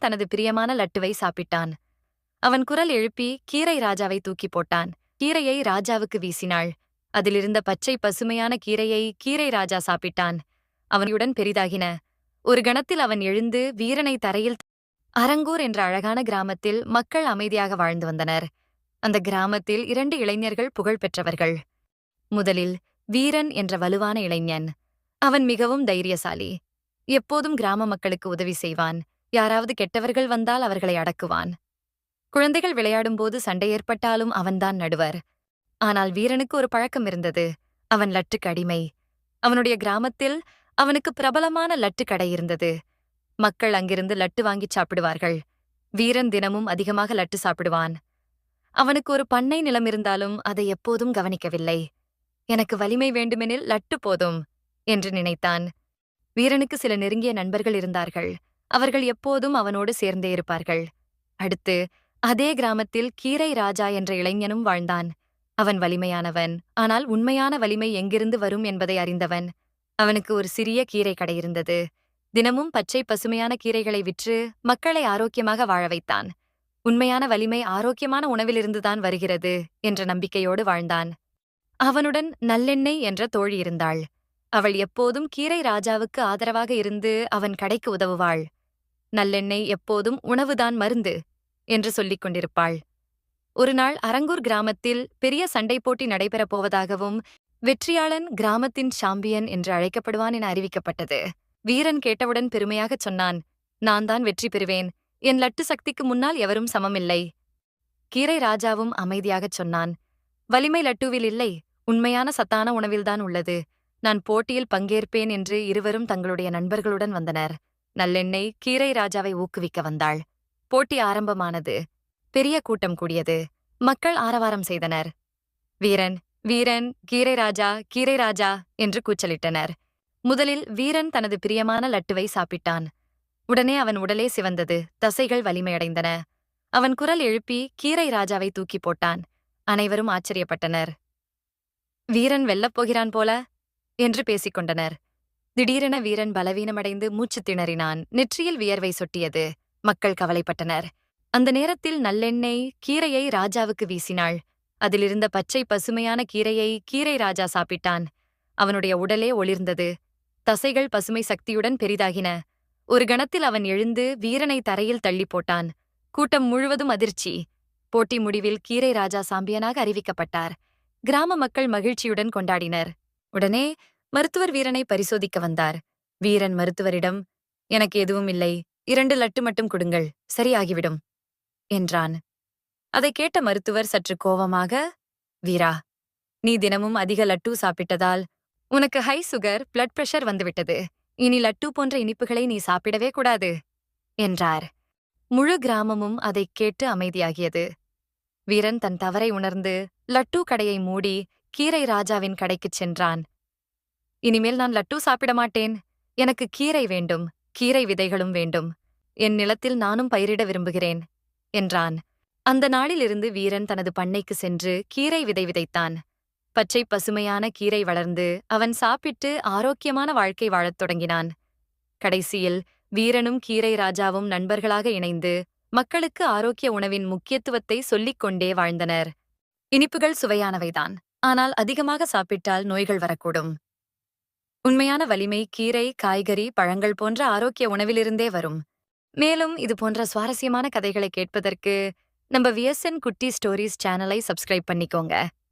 அவன் தனது பிரியமான லட்டுவை சாப்பிட்டான். அவன் குரல் எழுப்பி கீரை ராஜாவை தூக்கி போட்டான். கீரையை ராஜாவுக்கு வீசினாள். அதிலிருந்த பச்சை பசுமையான கீரையை கீரை ராஜா சாப்பிட்டான். அவனுடன் பெரிதாகின. ஒரு கணத்தில் அவன் எழுந்து வீரனை தரையில் அரங்கூர் என்ற அழகான கிராமத்தில் மக்கள் அமைதியாக வாழ்ந்து வந்தனர். அந்த கிராமத்தில் இரண்டு இளைஞர்கள் புகழ் பெற்றவர்கள். முதலில் வீரன் என்ற வலுவான இளைஞன். அவன் மிகவும் தைரியசாலி. எப்போதும் கிராம மக்களுக்கு உதவி செய்வான். யாராவது கெட்டவர்கள் வந்தால் அவர்களை அடக்குவான். குழந்தைகள் விளையாடும்போது சண்டை ஏற்பட்டாலும் அவன்தான் நடுவர். ஆனால் வீரனுக்கு ஒரு பழக்கம் இருந்தது. அவன் லட்டுக்கு அடிமை. அவனுடைய கிராமத்தில் அவனுக்கு பிரபலமான லட்டு கடை இருந்தது. மக்கள் அங்கிருந்து லட்டு வாங்கிச் சாப்பிடுவார்கள். வீரன் தினமும் அதிகமாக லட்டு சாப்பிடுவான். அவனுக்கு ஒரு பண்ணை நிலம் இருந்தாலும் அதை எப்போதும் கவனிக்கவில்லை. எனக்கு வலிமை வேண்டுமெனில் லட்டு போதும் என்று நினைத்தான். வீரனுக்கு சில நெருங்கிய நண்பர்கள் இருந்தார்கள். அவர்கள் எப்போதும் அவனோடு சேர்ந்தே இருப்பார்கள். அடுத்து அதே கிராமத்தில் கீரை ராஜா என்ற இளைஞனும் வாழ்ந்தான். அவன் வலிமையானவன் ஆனால் உண்மையான வலிமை எங்கிருந்து வரும் என்பதை அறிந்தவன். அவனுக்கு ஒரு சிறிய கீரை கடை இருந்தது. தினமும் பச்சை பசுமையான கீரைகளை விற்று மக்களை ஆரோக்கியமாக வாழ வைத்தான். உண்மையான வலிமை ஆரோக்கியமான உணவிலிருந்துதான் வருகிறது என்ற நம்பிக்கையோடு வாழ்ந்தான். அவனுடன் நல்லெண்ணெய் என்ற தோழி இருந்தாள். அவள் எப்போதும் கீரை ராஜாவுக்கு ஆதரவாக இருந்து அவன் கடைக்கு உதவுவாள். நல்லெண்ணெய் எப்போதும் உணவுதான் மருந்து என்று சொல்லிக் கொண்டிருப்பாள். ஒருநாள் அரங்கூர் கிராமத்தில் பெரிய சண்டை போட்டி நடைபெறப் போவதாகவும் வெற்றியாளன் கிராமத்தின் சாம்பியன் என்று அழைக்கப்படுவான் என அறிவிக்கப்பட்டது. வீரன் கேட்டவுடன் பெருமையாகச் சொன்னான் நான் தான் வெற்றி பெறுவேன். என் லட்டு சக்திக்கு முன்னால் எவரும் சமமில்லை. கீரை ராஜாவும் அமைதியாகச் சொன்னான் வலிமை லட்டுவில் இல்லை. உண்மையான சத்தான உணவில்தான் உள்ளது. நான் போட்டியில் பங்கேற்பேன் என்று இருவரும் தங்களுடைய நண்பர்களுடன் வந்தனர். நல்லெண்ணெய் கீரை ராஜாவை ஊக்குவிக்க வந்தாள். போட்டி ஆரம்பமானது. பெரிய கூட்டம் கூடியது. மக்கள் ஆரவாரம் செய்தனர். வீரன் வீரன் கீரை ராஜா கீரை ராஜா என்று கூச்சலிட்டனர். முதலில் வீரன் தனது பிரியமான லட்டுவை சாப்பிட்டான். உடனே அவன் உடலே சிவந்தது. தசைகள் வலிமையடைந்தன. அவன் குரல் எழுப்பி கீரை ராஜாவை தூக்கி போட்டான். அனைவரும் ஆச்சரியப்பட்டனர். வீரன் வெல்லப் போகிறான் போல என்று பேசிக் கொண்டனர். திடீரென வீரன் பலவீனமடைந்து மூச்சுத் திணறினான். நெற்றியில் வியர்வை சொட்டியது. மக்கள் கவலைப்பட்டனர். அந்த நேரத்தில் நல்லெண்ணெய் கீரையை ராஜாவுக்கு வீசினாள். அதிலிருந்த பச்சை பசுமையான கீரையை கீரை ராஜா சாப்பிட்டான். அவனுடைய உடலே ஒளிர்ந்தது. தசைகள் பசுமை சக்தியுடன் பெரிதாகின. ஒரு கணத்தில் அவன் எழுந்து வீரனை தரையில் தள்ளி போட்டான். கூட்டம் முழுவதும் அதிர்ச்சி. போட்டி முடிவில் கீரை ராஜா சாம்பியனாக அறிவிக்கப்பட்டார். கிராம மக்கள் மகிழ்ச்சியுடன் கொண்டாடினர். உடனே மருத்துவர் வீரனை பரிசோதிக்க வந்தார். வீரன் மருத்துவரிடம் எனக்கு எதுவும் இல்லை. இரண்டு லட்டு மட்டும் கொடுங்கள். சரியாகிவிடும். என்றான். அதை கேட்ட மருத்துவர் சற்று கோவமாக வீரா நீ தினமும் அதிக லட்டு சாப்பிட்டதால் உனக்கு ஹை சுகர் பிளட் பிரஷர் வந்துவிட்டது. இனி லட்டு போன்ற இனிப்புகளை நீ சாப்பிடவே கூடாது. என்றார். முழு கிராமமும் அதைக் கேட்டு அமைதியாகியது. வீரன் தன் தவறை உணர்ந்து லட்டு கடையை மூடி கீரை ராஜாவின் கடைக்குச் சென்றான். இனிமேல் நான் லட்டு சாப்பிட மாட்டேன். எனக்கு கீரை வேண்டும் கீரை விதைகளும் வேண்டும். என் நிலத்தில் நானும் பயிரிட விரும்புகிறேன் என்றான். அந்த நாளிலிருந்து வீரன் தனது பண்ணைக்கு சென்று கீரை விதை விதைத்தான். பச்சை பசுமையான கீரை வளர்ந்து அவன் சாப்பிட்டு ஆரோக்கியமான வாழ்க்கை வாழத் தொடங்கினான். கடைசியில் வீரனும் கீரை ராஜாவும் நண்பர்களாக இணைந்து மக்களுக்கு ஆரோக்கிய உணவின் முக்கியத்துவத்தை சொல்லிக் கொண்டே வாழ்ந்தனர். இனிப்புகள் சுவையானவைதான். ஆனால் அதிகமாக சாப்பிட்டால் நோய்கள் வரக்கூடும். உண்மையான வலிமை கீரை காய்கறி பழங்கள் போன்ற ஆரோக்கிய உணவிலிருந்தே வரும். மேலும் இது போன்ற சுவாரஸ்யமான கதைகளை கேட்பதற்கு நம்ம விஎஸ்என் குட்டி ஸ்டோரிஸ் சேனலை சப்ஸ்கிரைப் பண்ணிக்கோங்க.